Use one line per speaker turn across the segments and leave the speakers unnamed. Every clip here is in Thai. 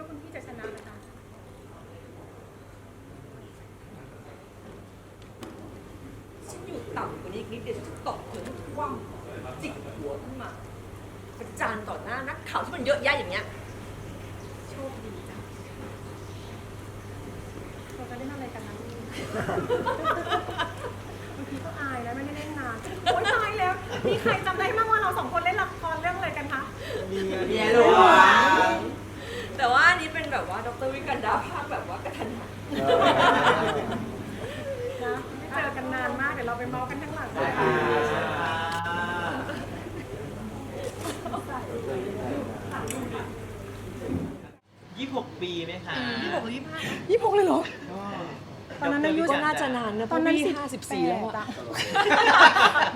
ว่าคุณพี่จะชนะไหมคะ
ฉันอยู่ต่ำกว่านี้นิดเดียวฉันตบเธอทั้งว่ำจิกหัวขึ้นมาประจานต่อหน้านักข่าวที่มันเยอะแยะอย่างเงี้ย โชคดีจ้ะ
เราจะเล่นอะไรกันนะพี่บางทีก็อายแล้ไม่ได้เล่นนานโอ๊ยตายแล้ว มีใครจำได้บ้างว่าเราสองคนเล่นละครเรื่องอะไรกันคะ
มี
เมียลว ดาภาคแบบว่ากระทันหัน
นะไม่เจอกันนานมากเดี๋ยวเราไปเมาส์กันข้างหลัง
ได้ค่ะยี่สิบหกปีไหมคะ
ยี่หกยี่ห้า
ยี่สิบหกเลยเหรอ ตอนนั้นอายุ
ก็น่าจะนานนะ
ตอนนั้น
เพราะ
สิ
พี่
บ
ห้าสิบสี่แล้ว
แปด
อะ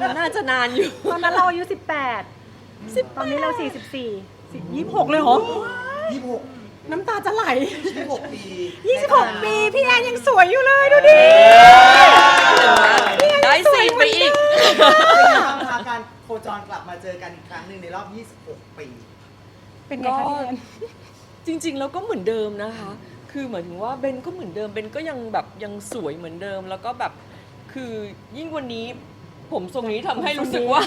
มันน่าจะนานอยู่
ตอนนั้นเราอายุสิบแปดตอนนี้เราสี่สิบสี่ยี่สิบหกเลยเหรอ
ยี่สิบหก
น้ำตาจะไหล
ยี่สิบหกปี
ยี่สิบหกปี พี่แอนยังสวยอยู่เลยดูดิ
ได้ซีนไปอีก
เป็นไงบ้างคะการโคจรกลับมาเจอกันอีกครั้งหนึ่งในรอบ 26 ปี
เป็นไงคะพี่แอน
จริงๆ แล้วก็เหมือนเดิมนะคะ คือเหมือนถึงว่าเบนก็เหมือนเดิม เบนก็ยังแบบยังสวยเหมือนเดิม แล้วก็แบบ คือยิ่งวันนี้ ผมทรงนี้ทำให้รู้สึกว่า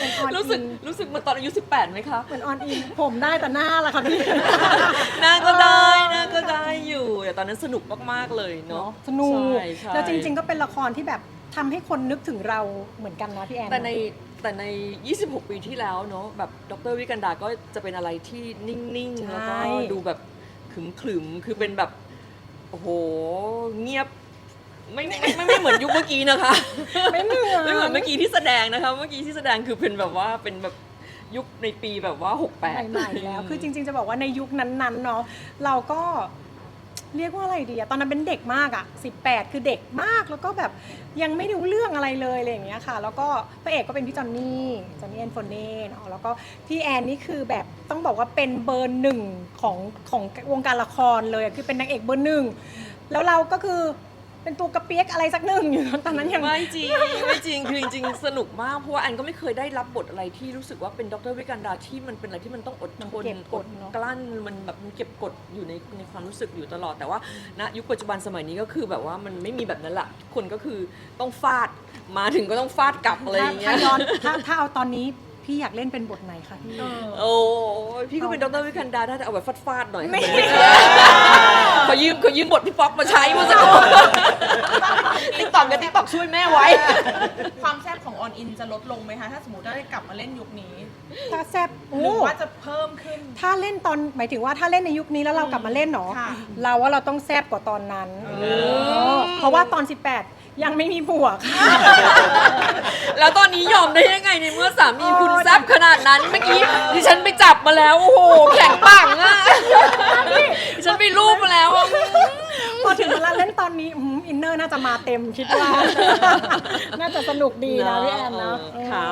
เป็นออน
รู้สึก
อิน
รู้สึกเหมาตอนอายุ 18ไหมคะ
เหมือนออนอินผมได้แต่หน้าละค่ะพี่
หน้าก็ได้หน้าก็ได้อยู่แต่ตอนนั้นสนุกมาก ๆ เลยเนาะ
สนุก
ใช่ใช่
แล้วจริงๆก็เป็นละครที่แบบทำให้คนนึกถึงเราเหมือนกันนะพี่แอน
แต่ในแต่ใน 26 ปีที่แล้วเนาะแบบดรวิกันดาก็จะเป็นอะไรที่นิ่ง ๆ แล้วก็ดูแบบขึมขึมๆคือเป็นแบบ โอ้โห เงียบ ไม่ไม่ไม่ไม่เหมือนยุคเมื่อกี้นะคะ
ไม่เหมือน
ไม่เหมือนเมื่อกี้ที่แสดงนะคะ เมื่อกี้ที่แสดงคือเป็นแบบว่าเป็นแบบยุคในปีแบบว่า 68
ใหม่ๆแล้ว คือจริง ๆ จะบอกว่าในยุคนั้นๆเนาะเราก็เรียกว่าอะไรดีอะตอนนั้นเป็นเด็กมากอะ18 คือเด็กมากแล้วก็แบบยังไม่รู้เรื่องอะไรเลยอะไรอย่างเงี้ยค่ะ แล้วก็พระเอกก็เป็นพี่จอนนี่จอนนี่แอนโฟเน่เนาะแล้วก็พี่แอนนี่คือแบบต้องบอกว่าเป็นเบอร์หนึ่งของของวงการละครเลยอะคือเป็นนางเอกเบอร์หนึ่งแล้วเราก็คือ เป็นตัวกระเปียกอะไรสักหนึ่งอยู่ตอนนั้นยัง
ไม่จริงไม่จริงคือจริงๆสนุกมากเพราะว่าแอนก็ไม่เคยได้รับบทอะไรที่รู้สึกว่าเป็นดรวิกันดาที่มันเป็นอะไรที่มันต้องอดทน
มันเก็บกด
อ
เนอะ
กลั้นมันแบบมันเก็บกดอยู่ในในความรู้สึกอยู่ตลอดแต่ว่าณยุคปัจจุบันสมัยนี้ก็คือแบบว่ามันไม่มีแบบนั้นละคนก็คือต้องฟาดมาถึงก็ต้องฟาดกลับอะไรอย่างเงี้
ถ้าย ย้อนถ้าถ้าเอาตอนนี้พี่อยากเล่นเป็นบทไหนคะพี่
โอ้ยพี่ก็เป็นดรวิกันดาได้แต่เอาแบบฟาดๆหน่อย
ไม่
ขอยืมขอยืมบทพี่ป๊อกมาใช้เมื่อสักครู่ติ๊กตอกกับติ๊กตอกช่วยแม่ไว้
ความแซ่บของออนอินจะลดลงไหมคะ ถ้าสมมติได้กลับมาเล่นยุคนี้
ถ้าแซบ
ห
โอ้
รือว่าจะเพิ่มขึ้น
ถ้าเล่นตอนหมายถึงว่าถ้าเล่นในยุคนี้แล้วเรากลับมาเล่นเนาะ
ค่ะ
เราว่าเราต้องแซบกว่าตอนนั้นเพราะว่าตอน 18 ยังไม่มีผัวค่ะ
แล้วตอนนี้ยอมได้ยังไงในเมื่อสามีคุณแซ่บขนาดนั้นเมื่อกี้ดิฉันไปจับมาแล้ว โอ้โห แข็งปังอะดิฉันไปรูปมาแล้วอะ
พอถึงเวลาเล่นตอนนี้อืมอินเนอร์น่า จะมาเต็มคิดว่า น่าจะสนุกดีนะพี่แอนนะ
เออค่ะ